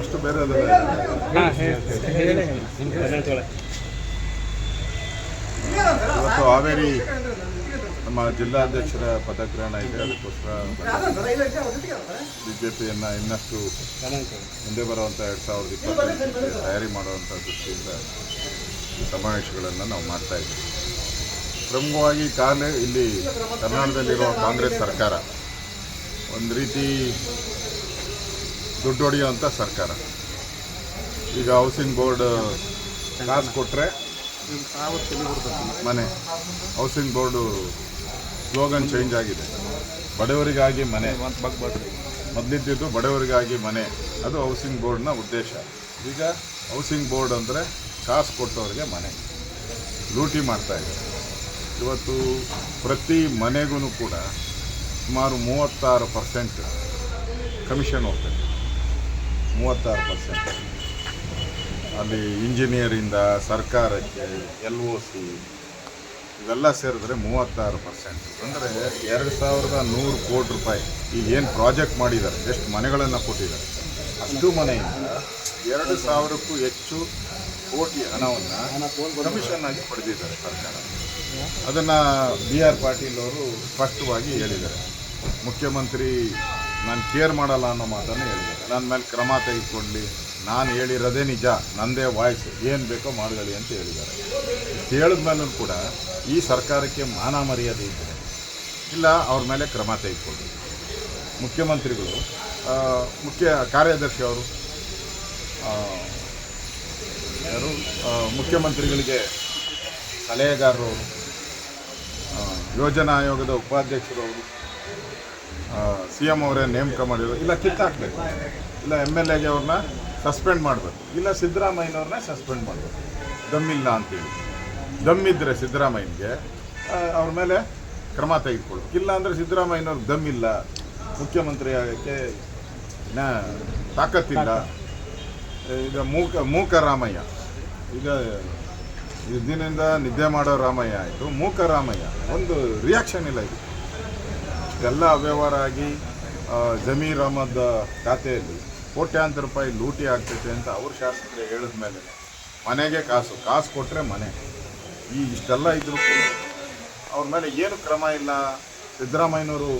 ಅಷ್ಟು ಬೇರೆ ಇವತ್ತು ಹಾವೇರಿ ನಮ್ಮ ಜಿಲ್ಲಾಧ್ಯಕ್ಷರ ಪದಗ್ರಹಣ ಇದೆ. ಅದಕ್ಕೋಸ್ಕರ ಬಿ ಜೆ ಇನ್ನಷ್ಟು ಮುಂದೆ ಬರುವಂಥ ಎರಡು ಸಾವಿರದ ಇಪ್ಪತ್ತೈದಕ್ಕೆ ತಯಾರಿ ಮಾಡುವಂಥ ದೃಷ್ಟಿಯಿಂದ ಈ ಸಮಾವೇಶಗಳನ್ನು ನಾವು ಮಾಡ್ತಾ ಇದ್ದೀವಿ. ಪ್ರಮುಖವಾಗಿ ಕಾಲೇ ಇಲ್ಲಿ ಕರ್ನಾಟಕದಲ್ಲಿರುವ ಕಾಂಗ್ರೆಸ್ ಸರ್ಕಾರ. ಒಂದು ರೀತಿ ದುಡ್ಡು ಹೊಡೆಯುವಂಥ ಸರ್ಕಾರ. ಈಗ ಹೌಸಿಂಗ್ ಬೋರ್ಡ್ ಕಾಸು ಕೊಟ್ಟರೆ ಮನೆ. ಹೌಸಿಂಗ್ ಬೋರ್ಡು ಸ್ಲೋಗನ್ ಚೇಂಜ್ ಆಗಿದೆ. ಬಡವರಿಗಾಗಿ ಮನೆ. ಮೊದಲಿದ್ದಿದ್ದು ಬಡವರಿಗಾಗಿ ಮನೆ. ಅದು ಹೌಸಿಂಗ್ ಬೋರ್ಡ್ನ ಉದ್ದೇಶ. ಈಗ ಹೌಸಿಂಗ್ ಬೋರ್ಡ್ ಅಂದರೆ ಕಾಸು ಕೊಟ್ಟವ್ರಿಗೆ ಮನೆ. ಲೂಟಿ ಮಾಡ್ತಾ ಇದೆ. ಇವತ್ತು ಪ್ರತಿ ಮನೆಗೂ ಕೂಡ ಸುಮಾರು ಮೂವತ್ತಾರು ಪರ್ಸೆಂಟ್ ಕಮಿಷನ್ ಹೋಗ್ತದೆ. ಮೂವತ್ತಾರು ಪರ್ಸೆಂಟ್. ಅಲ್ಲಿ ಇಂಜಿನಿಯರಿಂದ, ಸರ್ಕಾರಕ್ಕೆ, ಎಲ್ ಒ ಸಿ ಇವೆಲ್ಲ ಸೇರಿದ್ರೆ ಮೂವತ್ತಾರು ಪರ್ಸೆಂಟ್. ಅಂದರೆ ಎರಡು ಸಾವಿರದ ನೂರು ಕೋಟಿ ರೂಪಾಯಿ. ಈಗ ಏನು ಪ್ರಾಜೆಕ್ಟ್ ಮಾಡಿದ್ದಾರೆ, ಎಷ್ಟು ಮನೆಗಳನ್ನು ಕೊಟ್ಟಿದ್ದಾರೆ. ಅಷ್ಟು ಮನೆಯಿಂದ ಎರಡು ಸಾವಿರಕ್ಕೂ ಹೆಚ್ಚು ಕೋಟಿ ಹಣವನ್ನು ಕಮಿಷನ್ ಆಗಿ ಪಡೆದಿದ್ದಾರೆ ಸರ್ಕಾರ. ಅದನ್ನು ಬಿ ಆರ್ ಪಾಟೀಲ್ ಅವರು ಸ್ಪಷ್ಟವಾಗಿ ಹೇಳಿದ್ದಾರೆ. ಮುಖ್ಯಮಂತ್ರಿ, ನಾನು ಕೇರ್ ಮಾಡಲ್ಲ ಅನ್ನೋ ಮಾತನ್ನು ಹೇಳಿದ್ದಾರೆ. ನನ್ನ ಮೇಲೆ ಕ್ರಮ ತೆಗೆದುಕೊಳ್ಳಿ. ನಾನು ಹೇಳಿರೋದೇ ನಿಜ. ನಂದೇ ವಾಯ್ಸ್. ಏನು ಬೇಕೋ ಮಾಡಲಿ ಅಂತ ಹೇಳಿದ್ದಾರೆ. ಹೇಳಿದ ಮೇಲೂ ಕೂಡ ಈ ಸರ್ಕಾರಕ್ಕೆ ಮಾನ ಮರ್ಯಾದೆ ಇದ್ದರೆ ಇಲ್ಲ, ಅವ್ರ ಮೇಲೆ ಕ್ರಮ ತೆಗೆದುಕೊಳ್ಳಿ. ಮುಖ್ಯಮಂತ್ರಿಗಳು ಮುಖ್ಯ ಕಾರ್ಯದರ್ಶಿ ಅವರು ಯಾರು? ಮುಖ್ಯಮಂತ್ರಿಗಳಿಗೆ ಸಲಹೆಗಾರರು ಯೋಜನಾ ಆಯೋಗದ ಉಪಾಧ್ಯಕ್ಷರು ಅವರು ಸಿ ಎಂ ಅವರೇ ನೇಮಕ ಮಾಡಿದ್ರು ಇಲ್ಲ ಕಿತ್ತಾಕ್ಬೇಕು. ಇಲ್ಲ ಎಂ ಎಲ್ ಎಗೆ ಅವ್ರನ್ನ ಸಸ್ಪೆಂಡ್ ಮಾಡಬೇಕು. ಇಲ್ಲ ಸಿದ್ದರಾಮಯ್ಯನವ್ರನ್ನ ಸಸ್ಪೆಂಡ್ ಮಾಡಬೇಕು. ದಮ್ಮಿಲ್ಲ ಅಂತೇಳಿ. ದಮ್ಮಿದ್ರೆ ಸಿದ್ದರಾಮಯ್ಯನಿಗೆ ಅವ್ರ ಮೇಲೆ ಕ್ರಮ ತೆಗೆದುಕೊಳ್ಬೇಕು ಇಲ್ಲ ಅಂದರೆ ಸಿದ್ದರಾಮಯ್ಯನವ್ರಿಗೆ ದಮ್ಮಿಲ್ಲ. ಮುಖ್ಯಮಂತ್ರಿ ಆಗೋಕ್ಕೆ ನಾ ತಾಕತ್ತಿಲ್ಲ. ಈಗ ಮೂಕ ಮೂಕ ರಾಮಯ್ಯ ಈಗ ದಿನದಿಂದ ನಿದ್ದೆ ಮಾಡೋ ರಾಮಯ್ಯ ಆಯಿತು ಮೂಕ ರಾಮಯ್ಯ ಒಂದು ರಿಯಾಕ್ಷನ್ ಇಲ್ಲ ಇದು. ಎಲ್ಲ ಅವ್ಯವಹಾರ ಆಗಿ ಜಮೀರ್ ಅಹಮದ್ ಖಾತೆಯಲ್ಲಿ ಕೋಟ್ಯಾಂತರ ರೂಪಾಯಿ ಲೂಟಿ ಆಗ್ತೈತೆ ಅಂತ ಅವ್ರ ಶಾಸಕರು ಹೇಳಿದ ಮೇಲೆ ಮನೆಗೆ ಕಾಸು ಕಾಸು ಕೊಟ್ಟರೆ ಮನೆ. ಈ ಇಷ್ಟೆಲ್ಲ ಇದ್ರೂ ಅವ್ರ ಮೇಲೆ ಏನು ಕ್ರಮ ಇಲ್ಲ. ಸಿದ್ದರಾಮಯ್ಯನವರು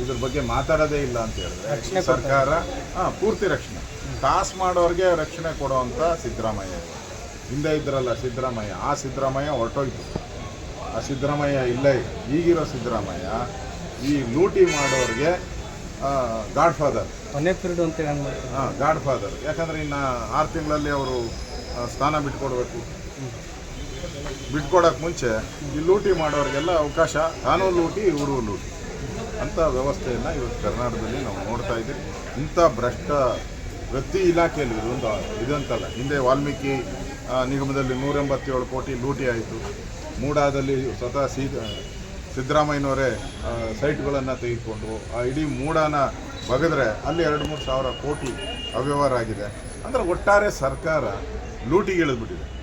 ಇದ್ರ ಬಗ್ಗೆ ಮಾತಾಡೋದೇ ಇಲ್ಲ ಅಂತ ಹೇಳಿದ್ರೆ ಸರ್ಕಾರ ಹಾಂ ಪೂರ್ತಿ ರಕ್ಷಣೆ. ಕಾಸು ಮಾಡೋರಿಗೆ ರಕ್ಷಣೆ ಕೊಡೋವಂಥ ಸಿದ್ದರಾಮಯ್ಯ. ಹಿಂದೆ ಇದ್ರಲ್ಲ ಸಿದ್ದರಾಮಯ್ಯ ಆ ಸಿದ್ದರಾಮಯ್ಯ ಹೊರಟೋಯ್ತು. ಆ ಸಿದ್ದರಾಮಯ್ಯ ಇಲ್ಲೇ. ಈಗಿರೋ ಸಿದ್ದರಾಮಯ್ಯ ಈ ಲೂಟಿ ಮಾಡೋರಿಗೆ ಗಾಡ್ ಫಾದರ್ ಕೊನೆ ಪೀರಿಯಡ್ ಮಾಡ್ತಾರೆ. ಹಾಂ ಗಾಡ್ ಫಾದರ್ ಯಾಕಂದ್ರೆ ಇನ್ನು ಆರು ತಿಂಗಳಲ್ಲಿ ಅವರು ಸ್ಥಾನ ಬಿಟ್ಕೊಡ್ಬೇಕು. ಬಿಟ್ಕೊಡೋಕೆ ಮುಂಚೆ ಈ ಲೂಟಿ ಮಾಡೋರಿಗೆಲ್ಲ ಅವಕಾಶ ತಾನೂ ಲೂಟಿ ಇವರು ಲೂಟಿ. ಅಂಥ ವ್ಯವಸ್ಥೆಯನ್ನು ಇವತ್ತು ಕರ್ನಾಟಕದಲ್ಲಿ ನಾವು ನೋಡ್ತಾ ಇದ್ದೀವಿ. ಇಂಥ ಭ್ರಷ್ಟ ಪ್ರತಿ ಇಲಾಖೆಯಲ್ಲಿ ಇದೊಂದು ಇದಂತಲ್ಲ ಹಿಂದೆ ವಾಲ್ಮೀಕಿ ನಿಗಮದಲ್ಲಿ ನೂರ ಎಂಬತ್ತೇಳು ಕೋಟಿ ಲೂಟಿ ಆಯಿತು ಮೂಡಾದಲ್ಲಿ ಸ್ವತಃ ಸಿ ಸಿದ್ದರಾಮಯ್ಯನವರೇ ಸೈಟ್ಗಳನ್ನು ತೆಗೆದುಕೊಂಡು, ಆ, ಇಡೀ ಮೂಡಾನ ಬಗೆದ್ರೆ ಅಲ್ಲಿ ಎರಡು ಮೂರು ಸಾವಿರ ಕೋಟಿ ಅವ್ಯವಹಾರ ಆಗಿದೆ. ಅಂದರೆ ಒಟ್ಟಾರೆ ಸರ್ಕಾರ ಲೂಟಿಗೆ ಇಳಿದ್ಬಿಟ್ಟಿದೆ.